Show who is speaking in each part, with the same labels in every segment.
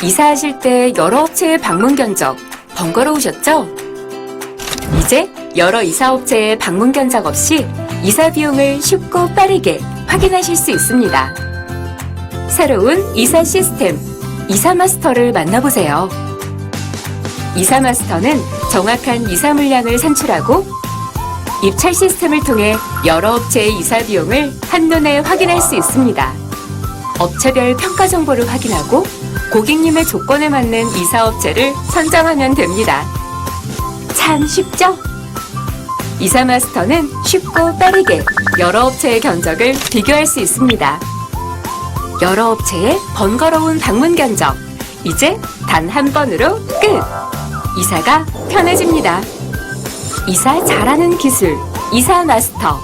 Speaker 1: 이사하실 때 여러 업체의 방문 견적 번거로우셨죠? 이제 여러 이사 업체의 방문 견적 없이 이사 비용을 쉽고 빠르게 확인하실 수 있습니다. 새로운 이사 시스템 이사 마스터를 만나보세요. 이사 마스터는 정확한 이사 물량을 산출하고 입찰 시스템을 통해 여러 업체의 이사 비용을 한눈에 확인할 수 있습니다. 업체별 평가 정보를 확인하고 고객님의 조건에 맞는 이 사 업체를 선정하면 됩니다. 참 쉽죠? 이사 마스터는 쉽고 빠르게 여러 업체의 견적을 비교할 수 있습니다. 여러 업체의 번거로운 방문 견적. 이제 단 한 번으로 끝! 이사가 편해집니다. 이사 잘하는 기술, 이사 마스터.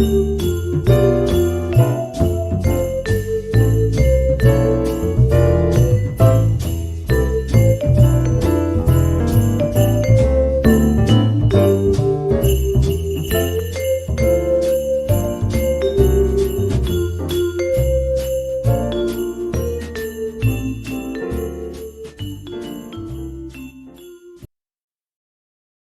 Speaker 1: thank you.